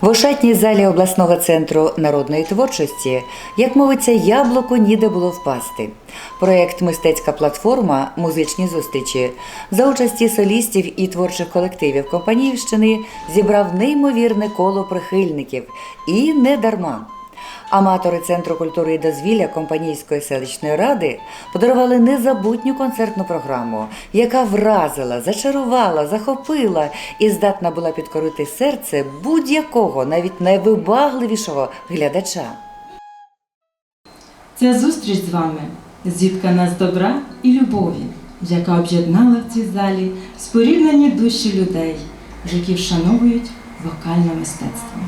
В ошатній залі обласного центру народної творчості, як мовиться, яблуко ніде було впасти. Проєкт Мистецька платформа Музичні зустрічі за участі солістів і творчих колективів Компаніївщини зібрав неймовірне коло прихильників і не дарма. Аматори Центру культури і дозвілля Компанійської селищної ради подарували незабутню концертну програму, яка вразила, зачарувала, захопила і здатна була підкорити серце будь-якого, навіть найвибагливішого глядача. Ця зустріч з вами зіткана з добра і любові, яка об'єднала в цій залі споріднені душі людей, які вшановують вокальне мистецтво.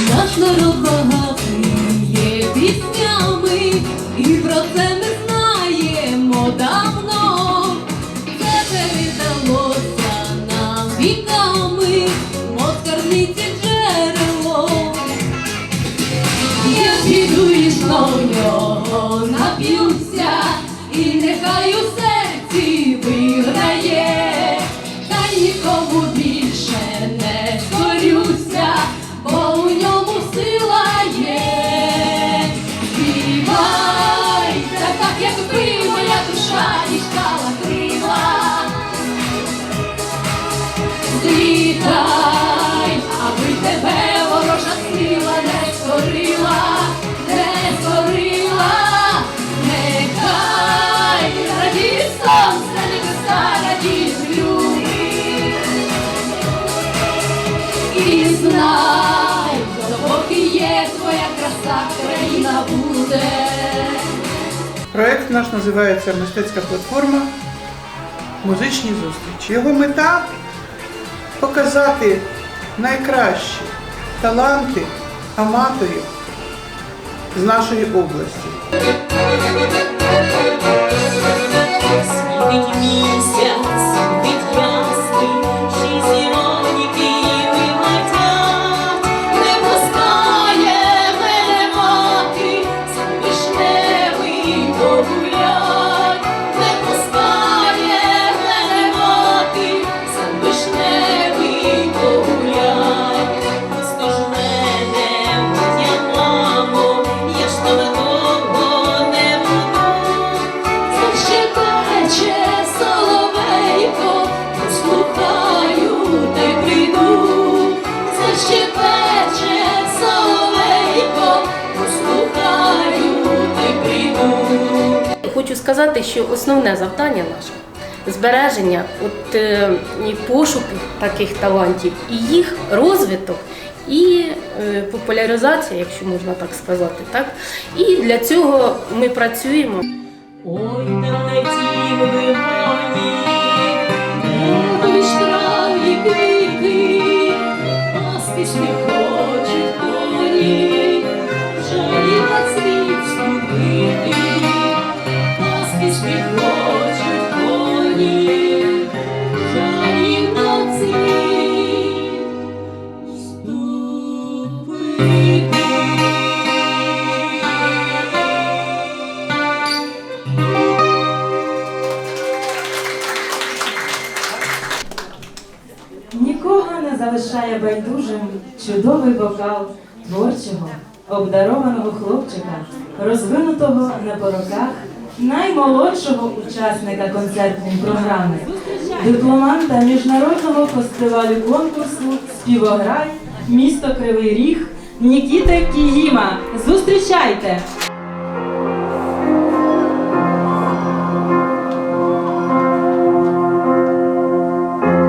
Наш народ багатий є піснями, і про це ми знаємо давно. Це передалося нам віками, москарниці джерело. Я піду і до нього Проект наш називається Мистецька платформа Музичні зустрічі. Його мета показати найкращі таланти аматорів з нашої області. Світить місяць, сказати, що основне завдання наше збереження, от, е, і пошук таких талантів, і їх розвиток, і е, популяризація, якщо можна так сказати. Так? І для цього ми працюємо. Ой, не летів вигоні, залишає байдужим чудовий вокал творчого, обдарованого хлопчика, розвинутого на пороках, наймолодшого учасника концертної програми, дипломанта міжнародного фестивалю конкурсу Співограй, місто Кривий Ріг Нікіта Кігіма. Зустрічайте!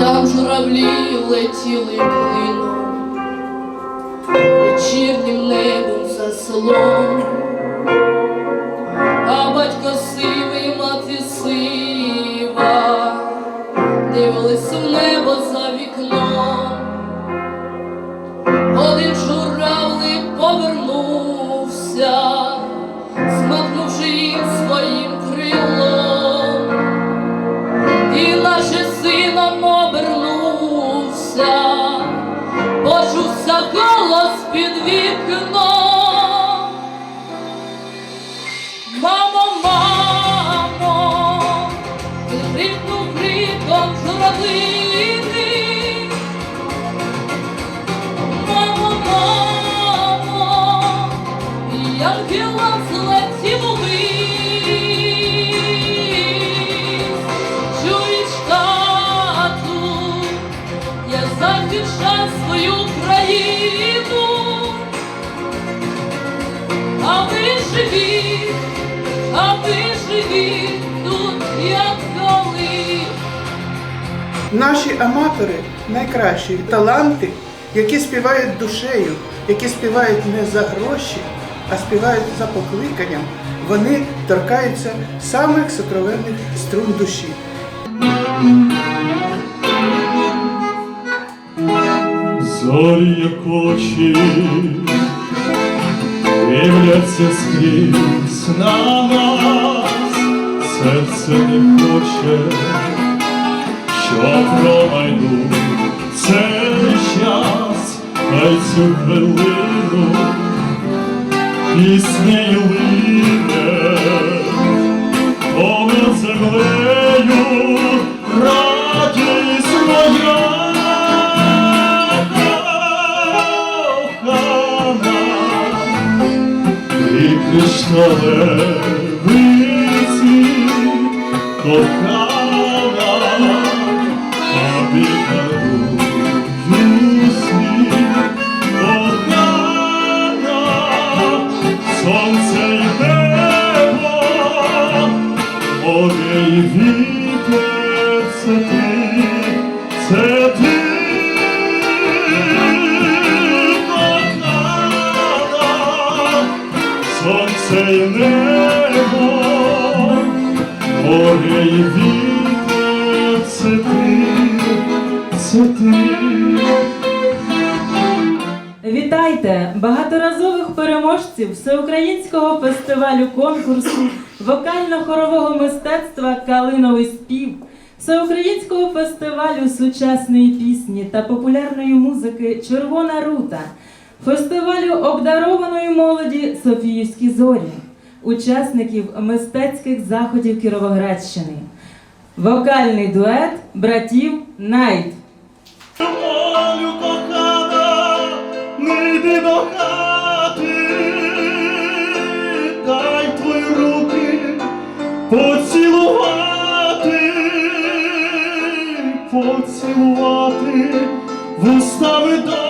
Там журавлі летіли селом, а батько сивий, мати сива, дивились в небо за вікном. Один журавлик повернувся, змахнувши їм своїм крилом. І наше сином обернувся, почувся голос під вікном. Живі тут, як коли. Наші аматори найкращі таланти, які співають душею, які співають не за гроші, а співають за покликанням. Вони торкаються самих сокровенних струн душі. Зорі як очі дивляться скрізь на нас, серце не хоче, що промайну. Цей час, хай цю хвилину піснею море й вітер, це ти, це ти. Вітайте багаторазових переможців всеукраїнського фестивалю конкурсу вокально-хорового мистецтва Калиновий спів, всеукраїнського фестивалю сучасної пісні та популярної музики Червона рута, фестивалю обдарованої молоді Софіївські зорі, учасників мистецьких заходів Кіровоградщини, вокальний дует братів Найт. Волю кохана, не йди дай твої руки поцілувати, поцілувати вуста медові,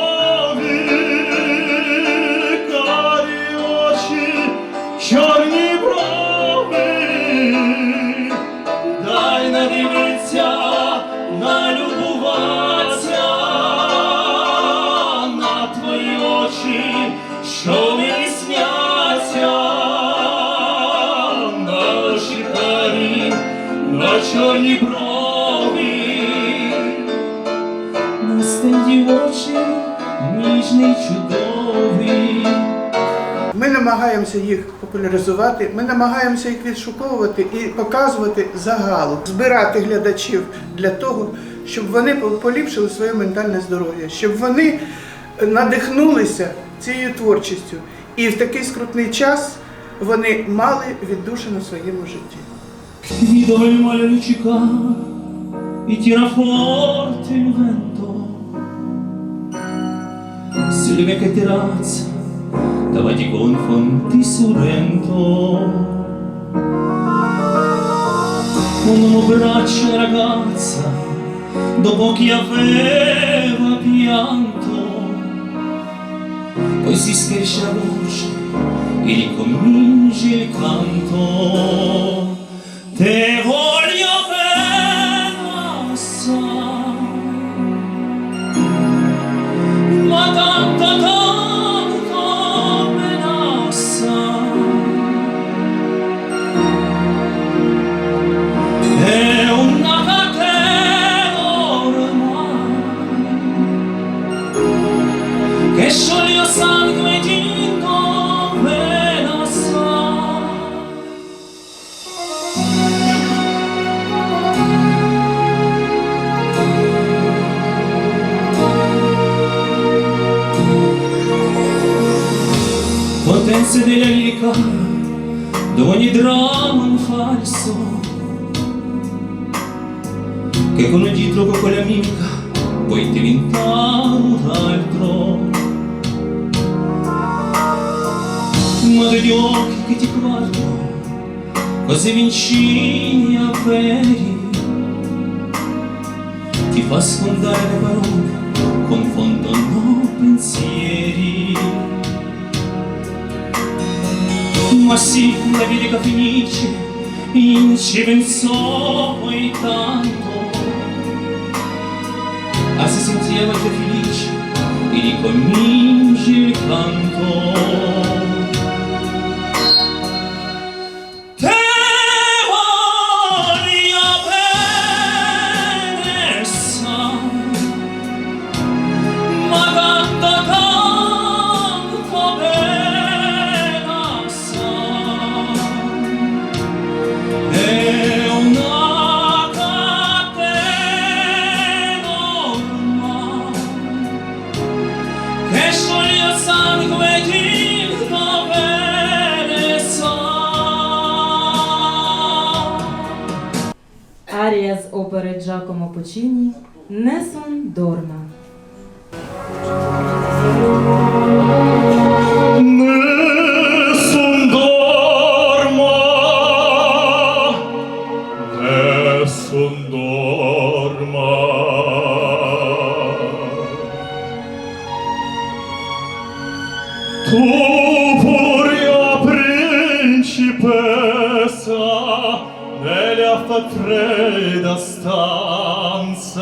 намагаємося їх популяризувати, ми намагаємося їх відшуковувати і показувати загалу, збирати глядачів для того, щоб вони поліпшили своє ментальне здоров'я, щоб вони надихнулися цією творчістю. І в такий скрутний час вони мали віддушину в своєму житті. Tira forte davanti con fonti sorrento un uomo braccia ragazza dopo chi aveva pianto poi si schiarisce la voce e ricomincia il canto te voglio che il dietro con quell'amica poi diventare un altro. Ma degli occhi che ti guardano così vicini a veri ti fa scondare le parole confondono pensieri. Ma sì, la vita finisce, in ci Ainsi sentiamo i tuoi feliz e com ogni canto. Пучіні Несон Дорна. Nessun dorma, nessun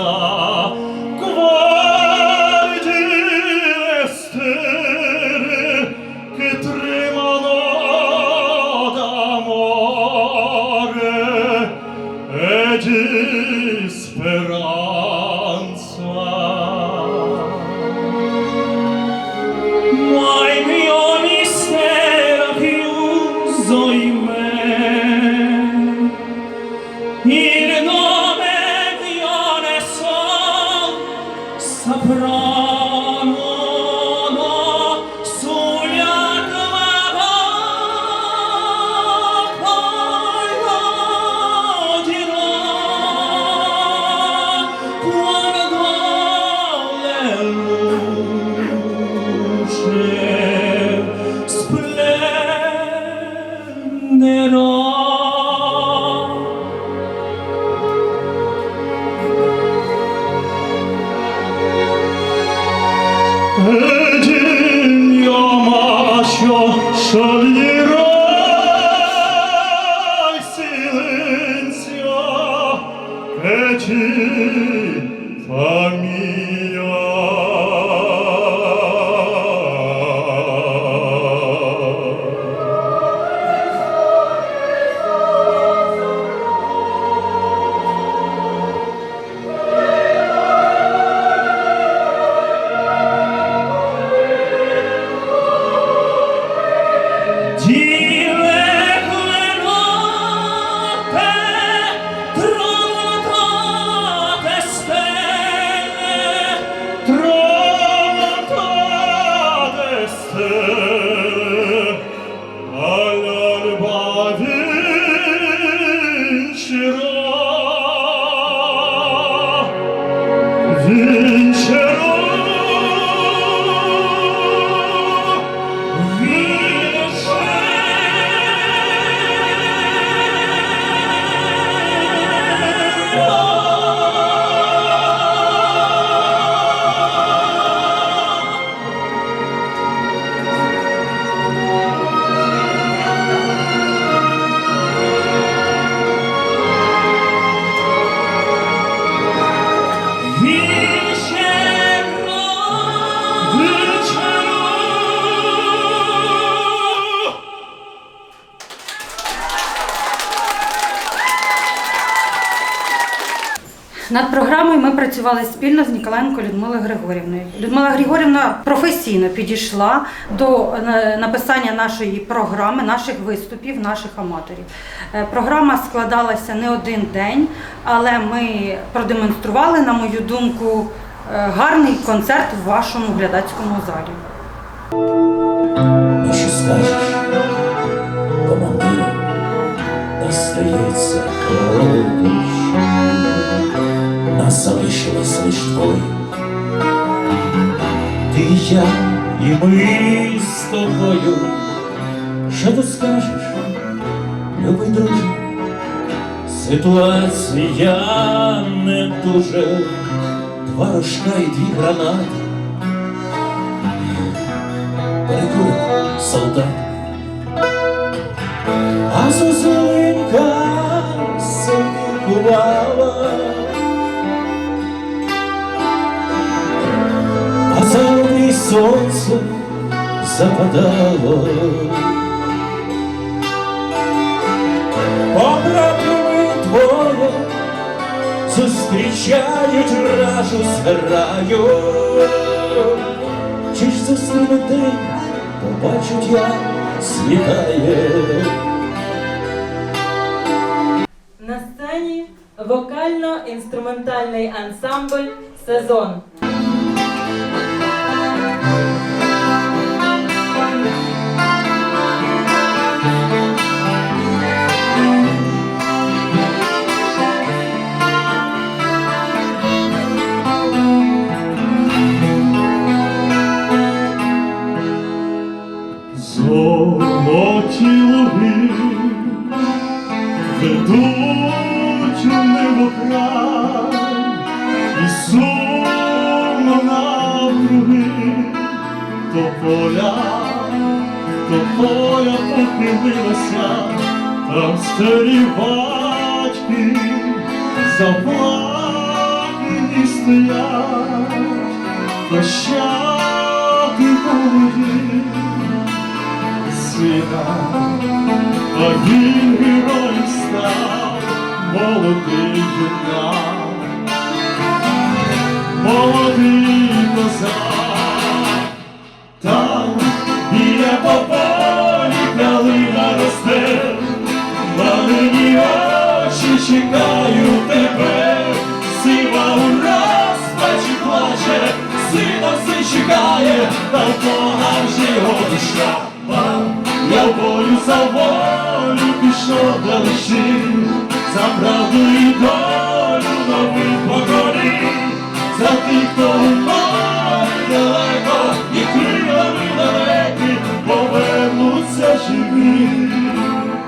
啊 працювали спільно з Ніколаєнко Людмилою Григорівною. Людмила Григорівна професійно підійшла до е, написання нашої програми, наших виступів, наших аматорів. Е, Програма складалася не один день, але ми продемонстрували, на мою думку, е, гарний концерт в вашому глядацькому залі. Ну що залишилось лиш двоє. Ти і я, і ми з тобою. Що тут скажеш, любий друже? Ситуація не дуже два рожка і дві гранати. Перекурив солдат. А зозуленька собі неї сонце западало. Побратими двоє зустрічають ражу з граю. Чи ж зустріне день, побачуть, як світає. На сцені вокально-інструментальний ансамбль Сезон. Героєм став, молодий юнак, молодий козак, там біля пополі калина росте, малині очі тебе, сива у розпачі плаче, сина все чекає, та в Бога вже його душа. Я в бою за волю пішов далечі, за правду і долю нових поколінь, за тих, хто морі далеко і крилами далекі повернуться живі.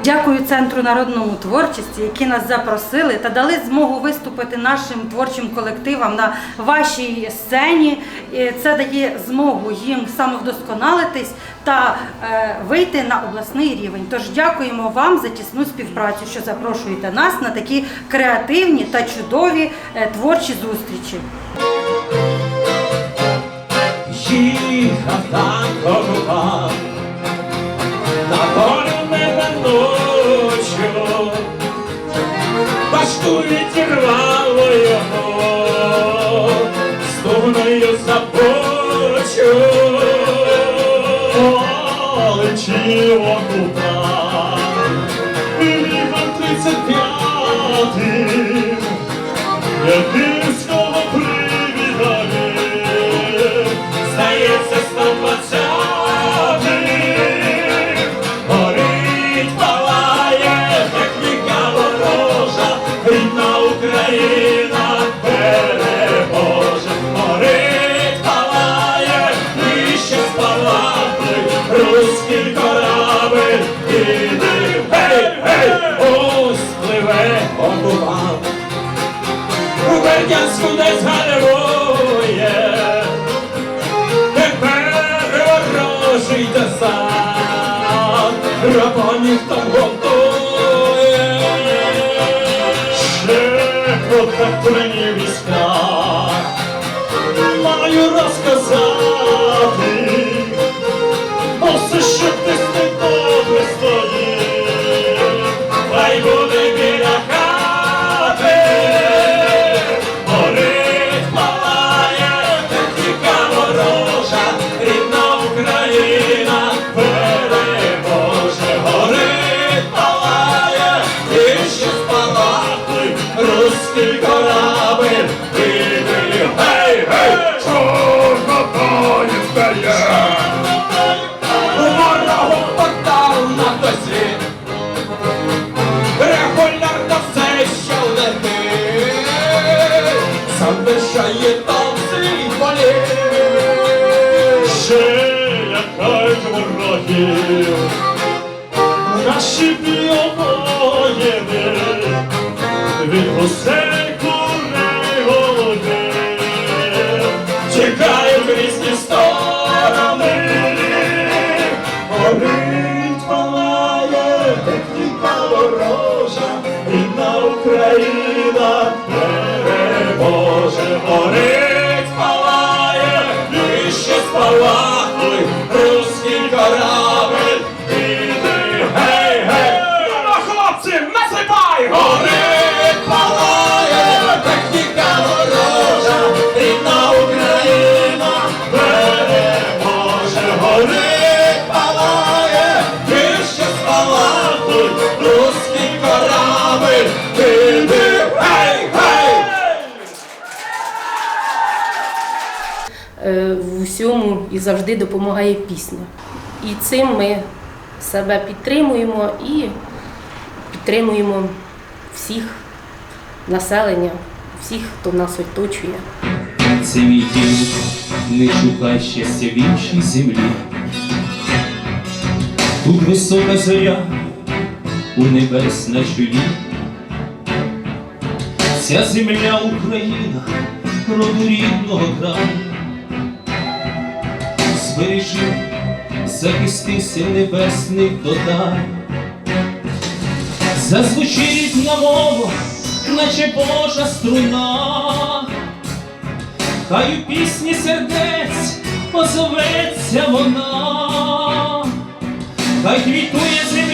Дякую Центру народному творчості, які нас запросили та дали змогу виступити нашим творчим колективам на вашій сцені. Це дає змогу їм самовдосконалитись та е, вийти на обласний рівень. Тож дякуємо вам за тісну співпрацю, що запрошуєте нас на такі креативні та чудові е, творчі зустрічі. Їхав волю неминучу, башку відірвало його, стогною забочу. Полетів окупант, вибір тридцять п'ятий, Єдинського пливе. У Бердянську десь галерує, тепер ворожий десант, рабонів там готує. ще протекторні війська, маю розказати, Beşayet Dios, el poder. І завжди допомагає пісня. І цим ми себе підтримуємо і підтримуємо всіх населення, всіх, хто нас оточує. Це мій дім, не шукай щастя в іншій землі. Тут висока зоря у небес на чолі. Ця земля Україна, роду рідного краю. Захисти сил небесних додай. Зазвучить на мова, наче Божа струна. Хай у пісні сердець озоветься вона, хай квітує земля,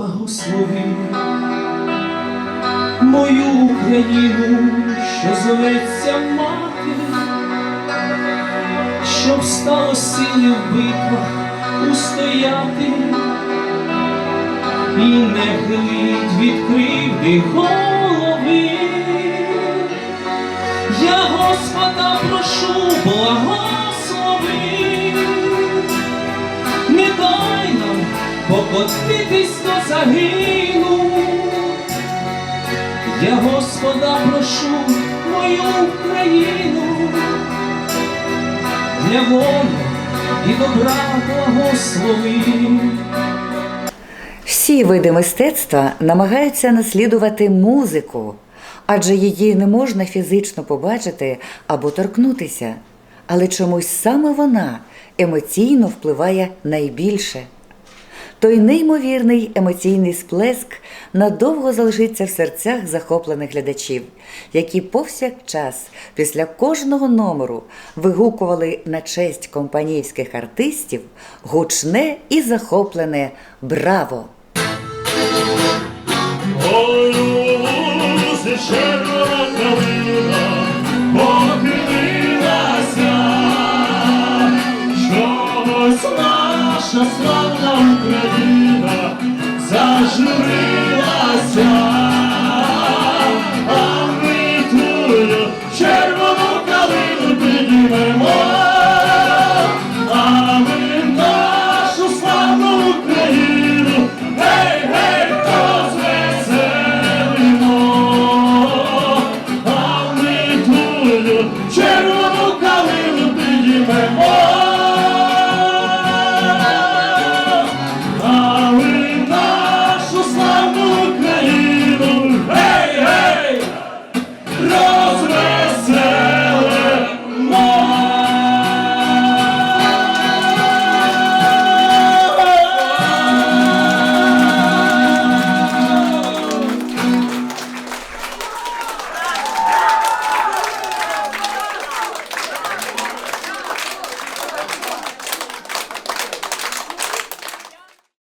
благослови мою Україну, що зоветься мати щоб стало сили в битвах устояти і не хилить від кривди голови. Я Господа прошу, благослови, покотитись до загину. Я Господа прошу мою Україну для волі і добра благослови. Всі види мистецтва намагаються наслідувати музику, адже її не можна фізично побачити або торкнутися. Але чомусь саме вона емоційно впливає найбільше. Той неймовірний емоційний сплеск надовго залишиться в серцях захоплених глядачів, які повсякчас після кожного номеру вигукували на честь компанійських артистів гучне і захоплене Браво! Ой, у лузі червона калина